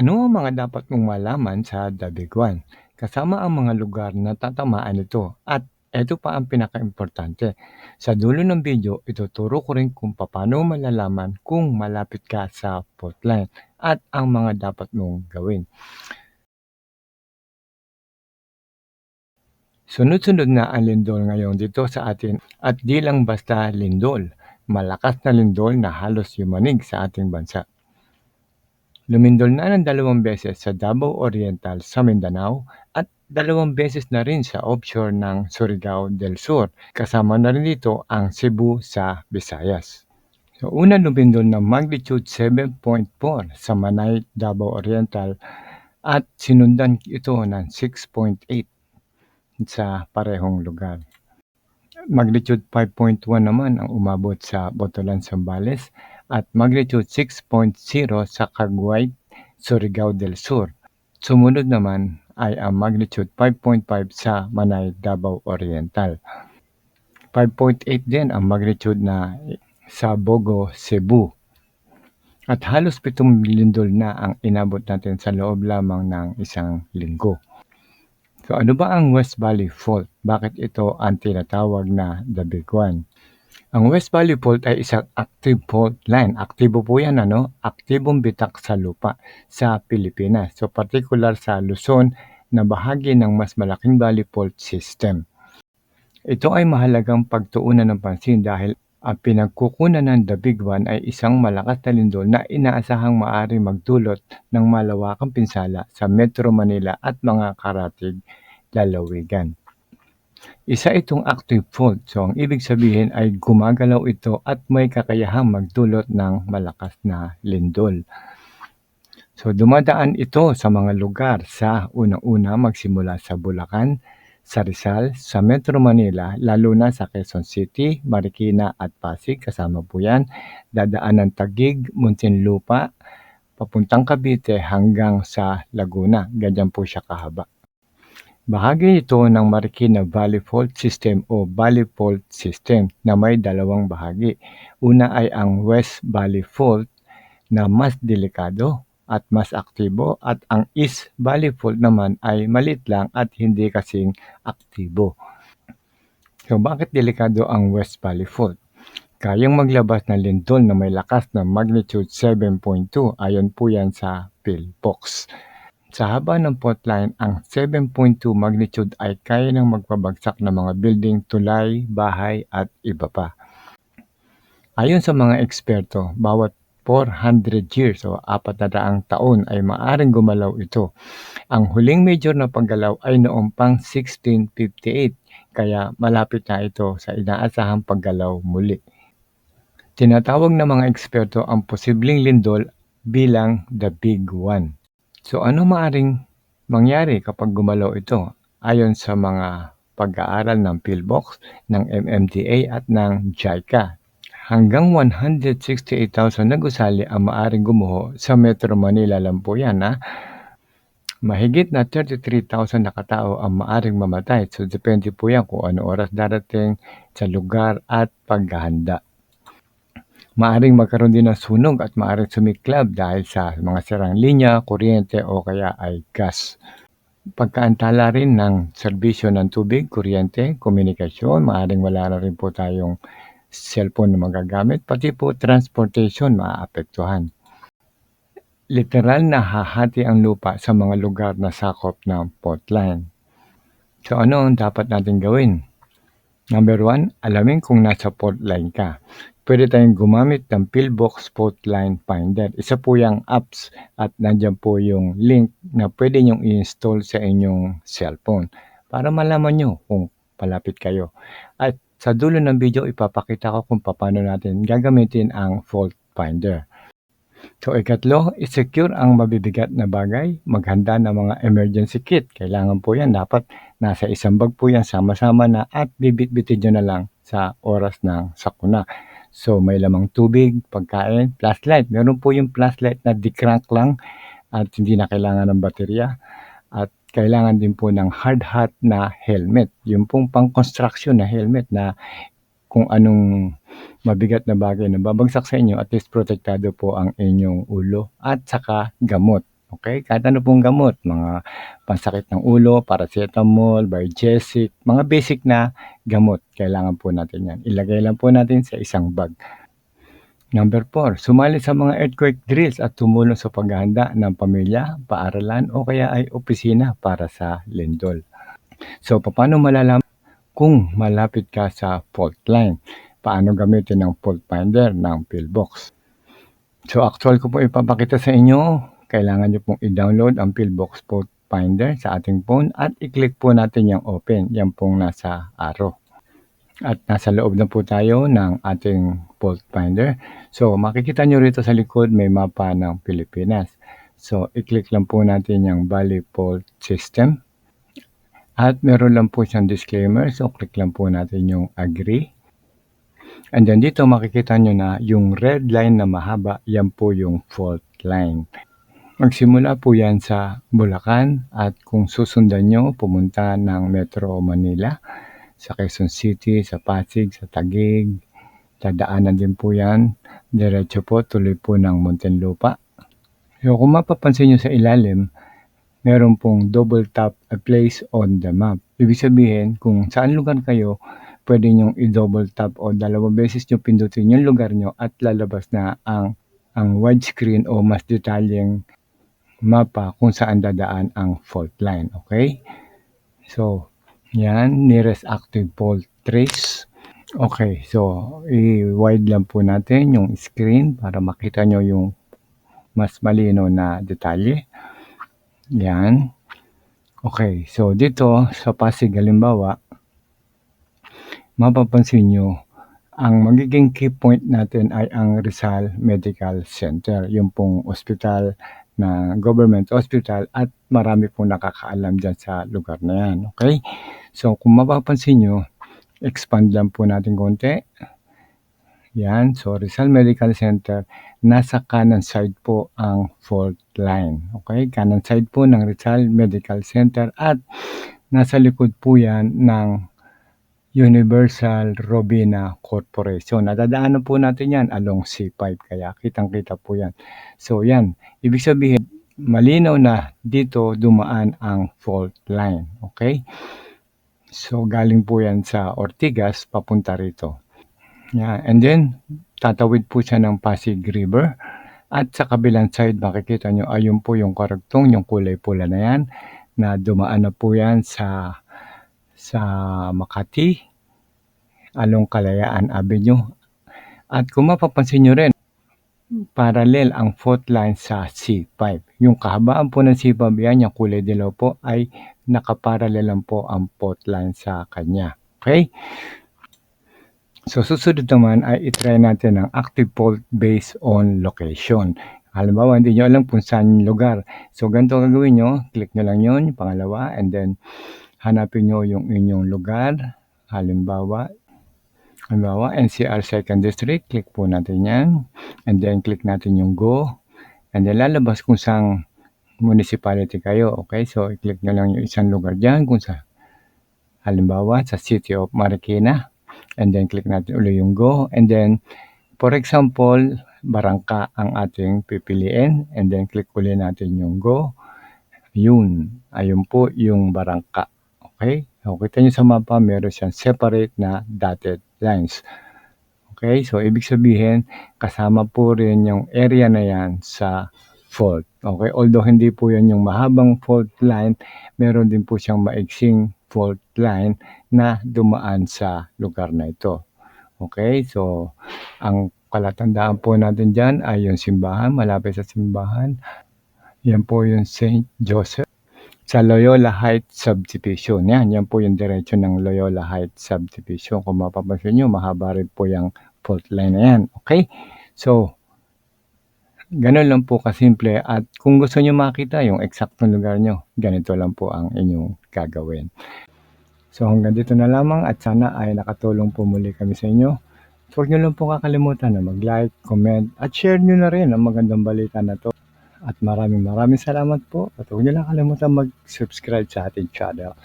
Ano ang mga dapat mong malaman sa Dabiguan? Kasama ang mga lugar na tatamaan nito at ito pa ang pinakaimportante. Sa dulo ng video, ituturo ko rin kung paano malalaman kung malapit ka sa fault line at ang mga dapat mong gawin. Sunod-sunod na ang lindol ngayon dito sa atin at di lang basta lindol, malakas na lindol na halos yumanig sa ating bansa. Lumindol na ng dalawang beses sa Davao Oriental sa Mindanao at dalawang beses na rin sa offshore ng Surigao del Sur. Kasama na rin dito ang Cebu sa Visayas. So, una lumindol ng magnitude 7.4 sa Manay, Davao Oriental at sinundan ito ng 6.8 sa parehong lugar. Magnitude 5.1 naman ang umabot sa Botolan, Zambales at magnitude 6.0 sa Caguay, Surigao del Sur. Sumunod naman ay ang magnitude 5.5 sa Manay, Davao Oriental. 5.8 din ang magnitude na sa Bogo, Cebu. At halos pitong lindol na ang inabot natin sa loob lamang ng isang linggo. So ano ba ang West Valley Fault? Bakit ito ang tinatawag na the big one? Ang West Valley Fault ay isang active fault line. Aktibo po yan, ano? Aktibong bitak sa lupa sa Pilipinas. So, particular sa Luzon na bahagi ng mas malaking valley fault system. Ito ay mahalagang pagtuunan ng pansin dahil ang pinagkukunan ng One ay isang malakas na lindol na inaasahang maaari magdulot ng malawakang pinsala sa Metro Manila at mga karatig lalawigan. Isa itong active fault. So, ang ibig sabihin ay gumagalaw ito at may kakayahang magdulot ng malakas na lindol. So, dumadaan ito sa mga lugar sa unang-una magsimula sa Bulacan, sa Rizal, sa Metro Manila, lalo na sa Quezon City, Marikina at Pasig, kasama po yan. Dadaan ng Tagig, Muntinlupa, papuntang Cavite hanggang sa Laguna. Ganyan po siya kahaba. Bahagi ito ng Marikina Valley Fault System o Valley Fault System na may dalawang bahagi. Una ay ang West Valley Fault na mas delikado at mas aktibo at ang East Valley Fault naman ay malit lang at hindi kasing aktibo. So bakit delikado ang West Valley Fault? Kayang maglabas ng lindol na may lakas na magnitude 7.2 ayon po yan sa PhilBox. Sa haba ng fault line, ang 7.2 magnitude ay kaya ng magpabagsak ng mga building, tulay, bahay at iba pa. Ayon sa mga eksperto, bawat 400 years o 400 taon ay maaring gumalaw ito. Ang huling major na paggalaw ay noong pang 1658 kaya malapit na ito sa inaasahang paggalaw muli. Tinatawag ng mga eksperto ang posibleng lindol bilang the big one. So ano maaring mangyari kapag gumalaw ito? Ayon sa mga pag-aaral ng PhilBox, ng MMDA at ng JICA. Hanggang 168,000 na ang maaring gumuho sa Metro Manila lang po yan. Ha? Mahigit na 33,000 na katao ang maaring mamatay. So depende po yan kung ano oras darating sa lugar at paghahanda. Maaring magkaroon din ng sunog at maaring sumiklab dahil sa mga sirang linya, kuryente o kaya ay gas. Pagkaantala rin ng serbisyo ng tubig, kuryente, komunikasyon, maaring wala na rin po tayong cellphone na magagamit, pati po transportation maaapektuhan. Literal na hahati ang lupa sa mga lugar na sakop ng fault line. So ano ang dapat natin gawin? Number one, alamin kung nasa fault line ka pwede tayong gumamit ng Pillbox Spotline Finder. Isa po yung apps at nandyan po yung link na pwede nyong i-install sa inyong cellphone para malaman nyo kung palapit kayo. At sa dulo ng video, ipapakita ko kung paano natin gagamitin ang Fault Finder. So, ikatlo, i-secure ang mabibigat na bagay. Maghanda ng mga emergency kit. Kailangan po yan. Dapat nasa isang bag po yan sama-sama na at bibit-bitin nyo na lang sa oras ng sakuna. So, may lamang tubig, pagkain, flashlight. Meron po yung flashlight na decrank lang at hindi na kailangan ng baterya. At kailangan din po ng hard hat na helmet. Yung pong pang-construction na helmet na kung anong mabigat na bagay na babagsak sa inyo, at least protektado po ang inyong ulo at saka gamot Okay? Kahit ano pong gamot, mga pansakit ng ulo, paracetamol, Biogesic, mga basic na gamot, kailangan po natin yan. Ilagay lang po natin sa isang bag. Number 4, sumali sa mga earthquake drills at tumulong sa paghahanda ng pamilya, paaralan o kaya ay opisina para sa lindol. So, paano malalaman kung malapit ka sa fault line? Paano gamitin ng fault finder ng pillbox? So, actual ko po ipapakita sa inyo. Kailangan nyo pong i-download ang pillbox fault finder sa ating phone at i-click po natin yung open. Yan pong nasa arrow. At nasa loob na po tayo ng ating fault finder. So, makikita nyo rito sa likod may mapa ng Pilipinas. So, i-click lang po natin yung Valley Fault System. At meron lang po siyang disclaimer. So, click lang po natin yung agree. And then dito makikita nyo na yung red line na mahaba, yan po yung fault line. Magsimula po yan sa Bulacan at kung susundan nyo, pumunta ng Metro Manila sa Quezon City, sa Pasig, sa Taguig. Dadaanan din po yan. Diretso po, tuloy po ng Muntinlupa. So kung mapapansin nyo sa ilalim, meron pong double tap a place on the map. Ibig sabihin, kung saan lugar kayo, pwede nyong i-double tap o dalawang beses nyo pindutin yung lugar nyo at lalabas na ang ang widescreen o mas detalyeng mapa kung saan dadaan ang fault line. Okay? So, yan, nearest active fault trace. Okay, so i-wide lang po natin yung screen para makita nyo yung mas malino na detalye. Yan. Okay, so dito sa Pasig halimbawa, mapapansin nyo, ang magiging key point natin ay ang Rizal Medical Center, yung pong ospital na government hospital at marami pong nakakaalam dyan sa lugar na yan. Okay? So, kung mapapansin nyo, expand lang po natin konti. Yan. So, Rizal Medical Center, nasa kanan side po ang fault line. Okay? Kanan side po ng Rizal Medical Center at nasa likod po yan ng Universal Robina Corporation. Nadadaanan po natin yan along C5 kaya kitang-kita po yan. So yan, ibig sabihin malinaw na dito dumaan ang fault line. Okay? So galing po yan sa Ortigas papunta rito. Yeah, and then tatawid po siya ng Pasig River. At sa kabilang side makikita nyo ayun po yung karagtong, yung kulay pula na yan na dumaan na po yan sa sa Makati along Kalayaan Avenue. At kung mapapansin nyo rin, parallel ang fault line sa C5. Yung kahabaan po ng C5 yan, yung kulay dilaw po, ay nakaparallel lang po ang fault line sa kanya. Okay? So, susunod naman ay itry natin ang active fault based on location. Halimbawa, hindi nyo alam kung saan lugar. So, ganito gagawin nyo. Click nyo lang yun, pangalawa, and then hanapin nyo yung inyong lugar. Halimbawa, halimbawa NCR 2nd District, click po natin yan. And then click natin yung go. And then lalabas kung saan municipality kayo. Okay, so i-click nyo lang yung isang lugar dyan kung sa halimbawa sa City of Marikina. And then click natin ulit yung go. And then, for example, barangka ang ating pipiliin. And then click ulit natin yung go. Yun. Ayun po yung barangka. Okay? So, kita nyo sa mapa, meron siyang separate na dotted lines. Okay? So, ibig sabihin, kasama po rin yung area na yan sa fault. Okay? Although hindi po yan yung mahabang fault line, meron din po siyang maiksing fault line na dumaan sa lugar na ito. Okay? So, ang palatandaan po natin dyan ay yung simbahan, malapit sa simbahan. Yan po yung St. Joseph sa Loyola Heights Subdivision. Yan, yan po yung diretsyo ng Loyola Heights Subdivision. Kung mapapansin nyo, mahaba rin po yung fault line na yan. Okay? So, ganun lang po kasimple. At kung gusto nyo makita yung eksaktong lugar nyo, ganito lang po ang inyong gagawin. So, hanggang dito na lamang at sana ay nakatulong po muli kami sa inyo. Huwag nyo lang po kakalimutan na mag-like, comment, at share nyo na rin ang magandang balita na to. At maraming maraming salamat po. At huwag niyo lang kalimutan mag-subscribe sa ating channel.